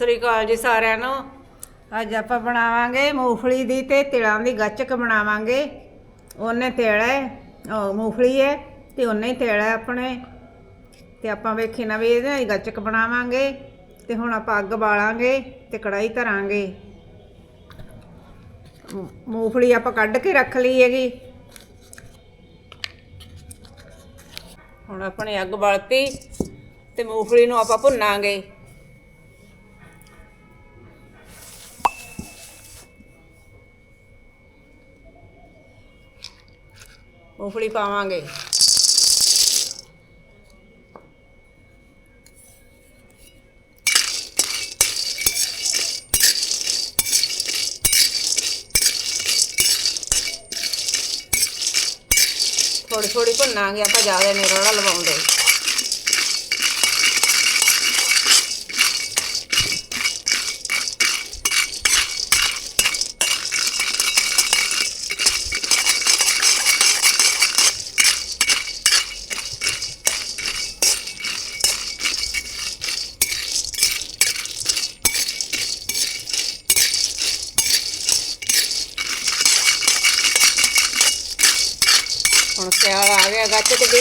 ਸ੍ਰੀ ਅਕਾਲ ਜੀ ਸਾਰਿਆਂ ਨੂੰ। ਅੱਜ ਆਪਾਂ ਬਣਾਵਾਂਗੇ ਮੂੰਗਫਲੀ ਦੀ ਤੇ ਤਿਲਾਂ ਦੀ ਗੱਚਕ ਬਣਾਵਾਂਗੇ। ਉਹਨੇ ਤਿਲ ਹੈ, ਉਹ ਮੂੰਗਫਲੀ ਹੈ ਤੇ ਉਹਨੇ ਹੀ ਤਿਲ ਹੈ ਆਪਣੇ। ਤੇ ਆਪਾਂ ਵੇਖੀ ਨਾ ਵੀ ਇਹਦੇ ਨਾਲ ਗੱਚਕ ਬਣਾਵਾਂਗੇ ਤੇ ਹੁਣ ਆਪਾਂ ਅੱਗ ਬਾਲਾਂਗੇ ਤੇ ਕੜਾਈ ਧਰਾਂਗੇ। ਮੂੰਗਫਲੀ ਆਪਾਂ ਕੱਢ ਕੇ ਰੱਖ ਲਈ ਹੈਗੀ। ਹੁਣ ਆਪਣੇ ਅੱਗ ਬਾਲਤੀ ਤੇ ਮੂੰਗਫਲੀ ਨੂੰ ਆਪਾਂ ਭੁੰਨਾਂਗੇ। ਮੂੰਗਫਲੀ ਪਾਵਾਂਗੇ। ਥੋੜੀ ਥੋੜੀ ਭੁੰਨਾਂਗੇ ਆਪਾਂ ਜ਼ਿਆਦਾ ਨਹੀਂ ਰੋੜਾ ਲਵਾਉਂਦੇ। ਹੁਣ ਹੈ ਗੱਚਕ ਦੀ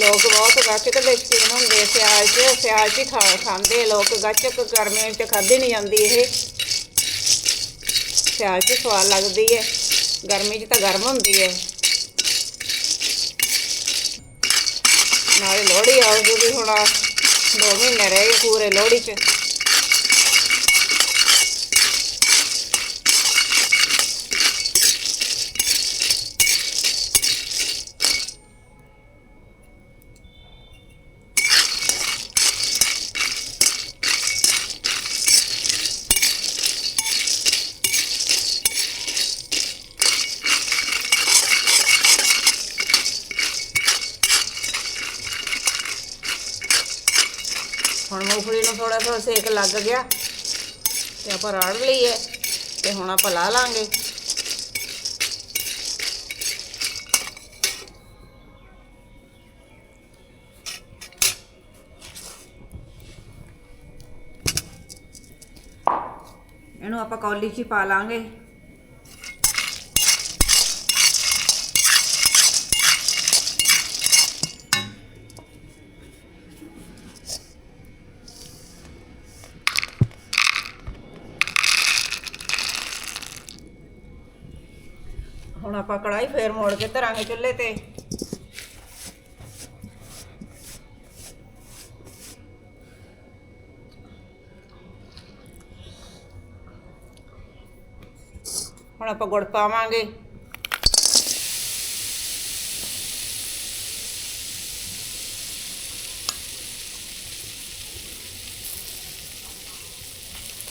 ਲੋਕ ਬਹੁਤ ਗੱਚਕ ਦੇ ਸ਼ੌਕੀਨ ਹੁੰਦੇ ਸਿਆਲ 'ਚ ਸਿਆਲ 'ਚ ਹੀ ਖਾ, ਖਾਂਦੇ ਲੋਕ ਗੱਚਕ ਗਰਮੀਆਂ 'ਚ ਖਾਧੀ ਨਹੀਂ ਜਾਂਦੀ ਇਹ। ਸਿਆਲ 'ਚ ਸਵਾਦ ਲੱਗਦੀ ਹੈ, ਗਰਮੀ 'ਚ ਤਾਂ ਗਰਮ ਹੁੰਦੀ ਹੈ। ਨਾਲੇ ਲੋਹੜੀ ਆਉਗੀ ਹੁਣ ਦੋ ਮਹੀਨੇ ਰਹਿ ਗਏ ਪੂਰੇ ਲੋਹੜੀ 'ਚ। ਹੁਣ ਮੂੰਗਫਲੀ ਨੂੰ ਥੋੜਾ ਥੋੜਾ ਸੇਕ ਲੱਗ ਗਿਆ ਤੇ ਆਪਾਂ ਰਾੜ ਲਈਏ ਤੇ ਹੁਣ ਆਪਾਂ ਲਾ ਲਾਂਗੇ। ਇਹਨੂੰ ਆਪਾਂ ਕੌਲੀ 'ਚ ਹੀ ਪਾ ਲਾਂਗੇ। ਹੁਣ ਆਪਾਂ ਕੜਾਈ ਫੇਰ ਮੋੜ ਕੇ ਧਰਾਂਗੇ ਚੁੱਲ੍ਹੇ ਤੇ। ਹੁਣ ਆਪਾਂ ਗੁੜ ਪਾਵਾਂਗੇ।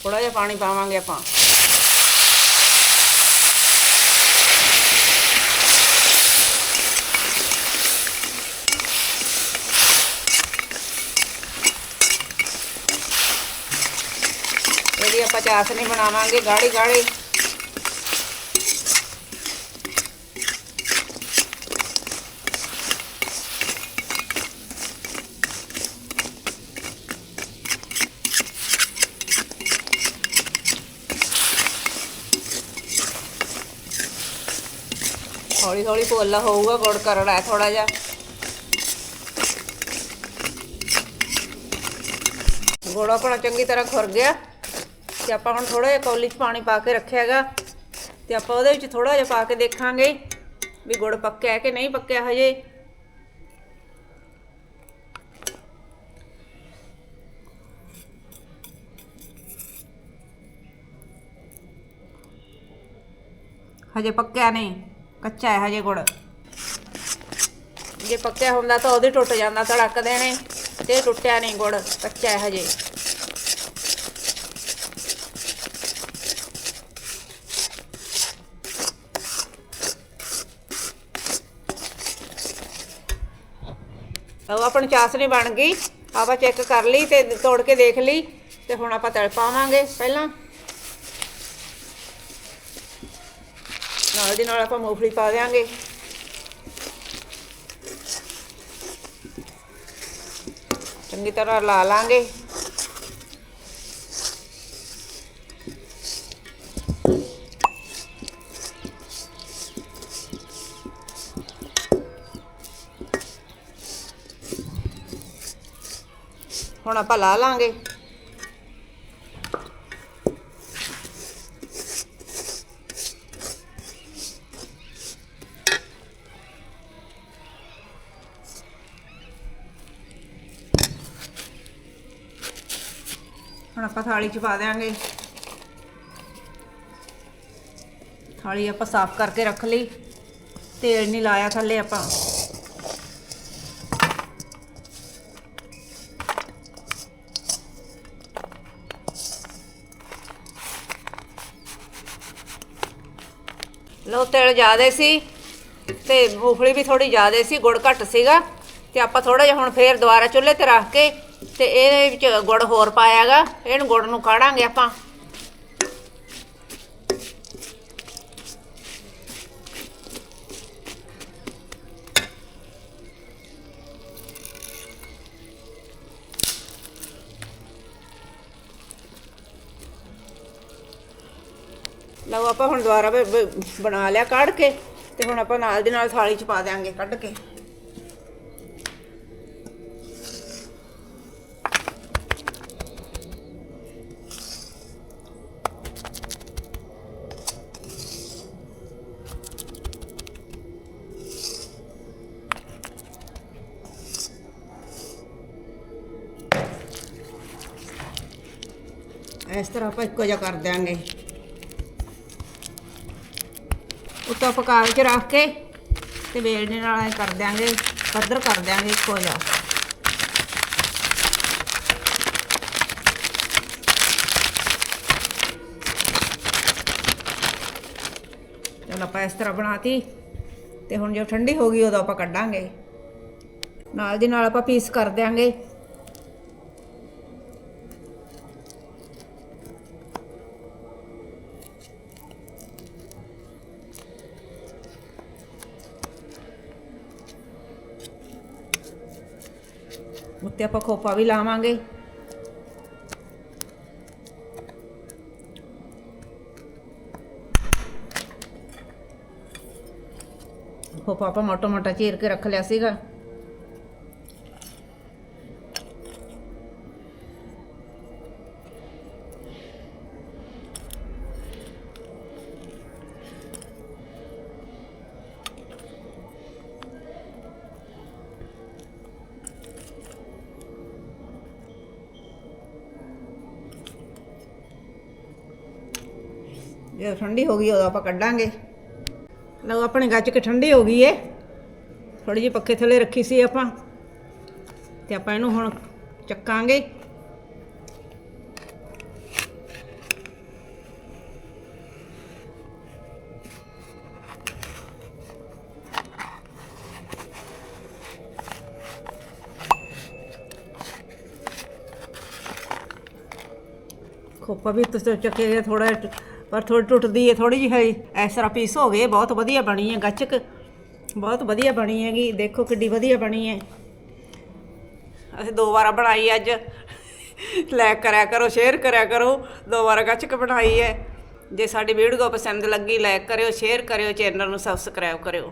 ਥੋੜਾ ਜਿਹਾ ਪਾਣੀ ਪਾਵਾਂਗੇ ਆਪਾਂ ਇਹਦੀ ਆਪਾਂ ਚਾਸ਼ਨੀ ਬਣਾਵਾਂਗੇ, ਗਾੜੀ ਗਾੜੀ। ਹੌਲੀ ਹੌਲੀ ਪੋਲਾ ਹੋਊਗਾ, ਗੁੜ ਕਰੜਾ ਹੈ ਥੋੜਾ ਜਿਹਾ। ਗੁੜ ਆਪਣਾ ਚੰਗੀ ਤਰ੍ਹਾਂ ਖੁਰ ਗਿਆ। ਤੇ ਆਪਾਂ ਹੁਣ ਥੋੜਾ ਜਿਹਾ ਕੌਲੀ 'ਚ ਪਾਣੀ ਪਾ ਕੇ ਰੱਖਿਆ ਹੈਗਾ ਤੇ ਆਪਾਂ ਉਹਦੇ ਵਿੱਚ ਥੋੜਾ ਜਿਹਾ ਪਾ ਕੇ ਦੇਖਾਂਗੇ ਵੀ ਗੁੜ ਪੱਕਿਆ ਕਿ ਨਹੀਂ ਪੱਕਿਆ ਹਜੇ। ਹਜੇ ਪੱਕਿਆ ਨਹੀਂ, ਕੱਚਾ ਹੈ ਹਜੇ ਗੁੜ। ਜੇ ਪੱਕਿਆ ਹੁੰਦਾ ਤਾਂ ਉਹਦੇ ਟੁੱਟ ਜਾਂਦਾ ਧੜਕ ਦੇਣੇ ਤੇ ਟੁੱਟਿਆ ਨਹੀਂ ਗੁੜ, ਕੱਚਾ ਹੈ ਹਜੇ। ਉਹ ਆਪਣੀ ਚਾਸਨੀ ਬਣ ਗਈ। ਆਪਾਂ ਚੈੱਕ ਕਰ ਲਈ ਤੇ ਤੋੜ ਕੇ ਦੇਖ ਲਈ ਤੇ ਹੁਣ ਆਪਾਂ ਤਲ ਪਾਵਾਂਗੇ ਪਹਿਲਾਂ। ਨਾਲ ਦੀ ਨਾਲ ਆਪਾਂ ਮੂੰਗਫਲੀ ਪਾ ਦਿਆਂਗੇ। ਚੰਗੀ ਤਰ੍ਹਾਂ ਲਾ ਲਾਂਗੇ। ਹੁਣ ਆਪਾਂ ਲਾ ਲਾਂਗੇ। ਹੁਣ ਆਪਾਂ ਥਾਲੀ 'ਚ ਪਾ ਦਿਆਂਗੇ। ਥਾਲੀ ਆਪਾਂ ਸਾਫ਼ ਕਰਕੇ ਰੱਖ ਲਈ। ਤੇਲ ਨਹੀਂ ਲਾਇਆ ਥੱਲੇ ਆਪਾਂ। ਲੋ ਤੇਲ ਜ਼ਿਆਦੇ ਸੀ ਤੇ ਮੂੰਗਫਲੀ ਵੀ ਥੋੜੀ ਜ਼ਿਆਦੇ ਸੀ, ਗੁੜ ਘੱਟ ਸੀਗਾ ਤੇ ਆਪਾਂ ਥੋੜਾ ਜਿਹਾ ਹੁਣ ਫੇਰ ਦੁਬਾਰਾ ਚੁੱਲ੍ਹੇ ਤੇ ਰੱਖ ਕੇ ਤੇ ਇਹਦੇ ਵਿੱਚ ਗੁੜ ਹੋਰ ਪਾਇਆਗਾ, ਇਹਨੂੰ ਗੁੜ ਨੂੰ ਕਾੜਾਂਗੇ ਆਪਾਂ। ਲਓ ਆਪਾਂ ਹੁਣ ਦੁਬਾਰਾ ਬ- ਬ- ਬਣਾ ਲਿਆ ਕੱਢ ਕੇ ਤੇ ਹੁਣ ਆਪਾਂ ਨਾਲ ਦੀ ਨਾਲ ਥਾਲੀ ਚ ਪਾ ਦਿਆਂਗੇ ਕੱਢ ਕੇ। ਇਸ ਤਰ੍ਹਾਂ ਆਪਾਂ ਇੱਕੋ ਜਿਹਾ ਕਰ ਦਿਆਂਗੇ। ਉੱਤੋਂ ਕਾਗਜ਼ ਕੇ ਰੱਖ ਕੇ ਤੇ ਵੇਲਣੇ ਨਾਲ ਐ ਕਰ ਦਿਆਂਗੇ, ਪੱਧਰ ਕਰ ਦਿਆਂਗੇ ਇੱਕੋ ਜਿਹਾ। ਚਲ ਆਪਾਂ ਇਸ ਤਰ੍ਹਾਂ ਬਣਾਤੀ ਤੇ ਹੁਣ ਜਦੋਂ ਠੰਡੀ ਹੋ ਗਈ ਉਦੋਂ ਆਪਾਂ ਕੱਢਾਂਗੇ। ਨਾਲ ਦੀ ਨਾਲ ਆਪਾਂ ਪੀਸ ਕਰ ਦਿਆਂਗੇ। ਤੇ ਆਪਾਂ ਖੋਪਾ ਵੀ ਲਾਵਾਂਗੇ। ਖੋਪਾ ਆਪਾਂ ਮੋਟਾ ਮੋਟਾ ਚੀਰ ਕੇ ਰੱਖ ਲਿਆ ਸੀਗਾ। ਜਦੋਂ ਠੰਡੀ ਹੋ ਗਈ, ਉਦੋਂ ਆਪਾਂ ਕੱਢਾਂਗੇ। ਲਓ, ਆਪਣੇ ਗੱਚ ਕੇ ਠੰਡੀ ਹੋ ਗਈ ਏ। ਥੋੜੀ ਜਿਹੀ ਪੱਖੇ ਥੱਲੇ ਰੱਖੀ ਸੀ ਆਪਾਂ। ਤੇ ਆਪਾਂ ਇਹਨੂੰ ਹੁਣ ਚੱਕਾਂਗੇ। ਖੋਪਾ ਵੀ ਤੁਸੀਂ ਚੱਕੇ ਥੋੜਾ ਪਰ ਥੋੜੀ ਟੁੱਟਦੀ ਹੈ ਥੋੜੀ ਜਿਹੀ ਹੈ ਇਸ ਤਰ੍ਹਾਂ ਪੀਸ ਹੋ ਗਏ, ਬਹੁਤ ਵਧੀਆ ਬਣੀ ਹੈ ਗੱਚਕ। ਬਹੁਤ ਵਧੀਆ ਬਣੀ ਹੈਗੀ। ਦੇਖੋ ਕਿੱਡੀ ਵਧੀਆ ਬਣੀ ਹੈ ਅਸੀਂ ਦੋ ਵਾਰ ਬਣਾਈ ਅੱਜ। ਲਾਈਕ ਕਰਿਆ ਕਰੋ ਸ਼ੇਅਰ ਕਰਿਆ ਕਰੋ। ਦੋ ਵਾਰ ਗੱਚਕ ਬਣਾਈ ਹੈ ਜੇ ਸਾਡੀ ਵੀਡੀਓ ਪਸੰਦ ਲੱਗੀ ਲਾਈਕ ਕਰਿਓ ਸ਼ੇਅਰ ਕਰਿਓ ਚੈਨਲ ਨੂੰ ਸਬਸਕ੍ਰਾਈਬ ਕਰਿਓ।